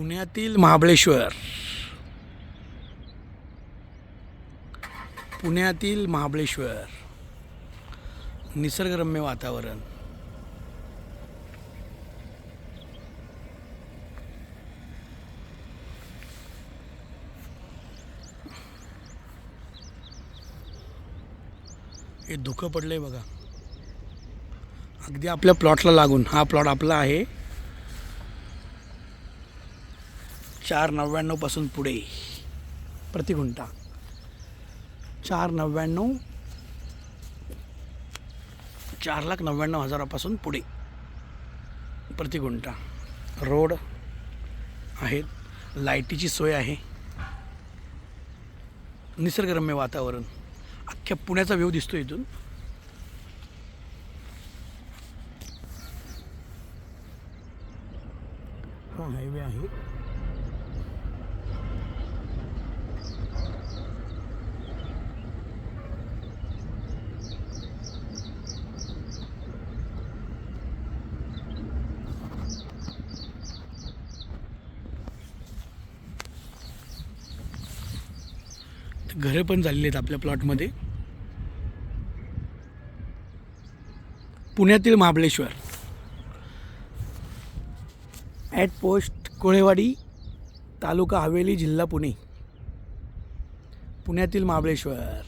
पुण्यातील महाबळेश्वर. पुण्यातील महाबळेश्वर. निसर्गरम्य वातावरण. हे धुकं पडलंय बघा. अगदी आपल्या प्लॉटला लागून. हा प्लॉट आपला आहे. चार नव्याण्णवपासून पुढे. प्रतिघुंटा चार नव्याण्णव चार लाख नव्याण्णव हजारापासून पुढे. प्रतिघुंटा रोड आहेत. लाईटीची सोय आहे. निसर्गरम्य वातावरण. अख्ख्या पुण्याचा व्यू दिसतो इथून. हा हायवे आहे. घरं पण झालेली आहेत आपल्या प्लॉटमध्ये. पुण्यातील महाबळेश्वर. ॲट पोस्ट कोळेवाडी तालुका हवेली जिल्हा पुणे. पुण्यातील महाबळेश्वर.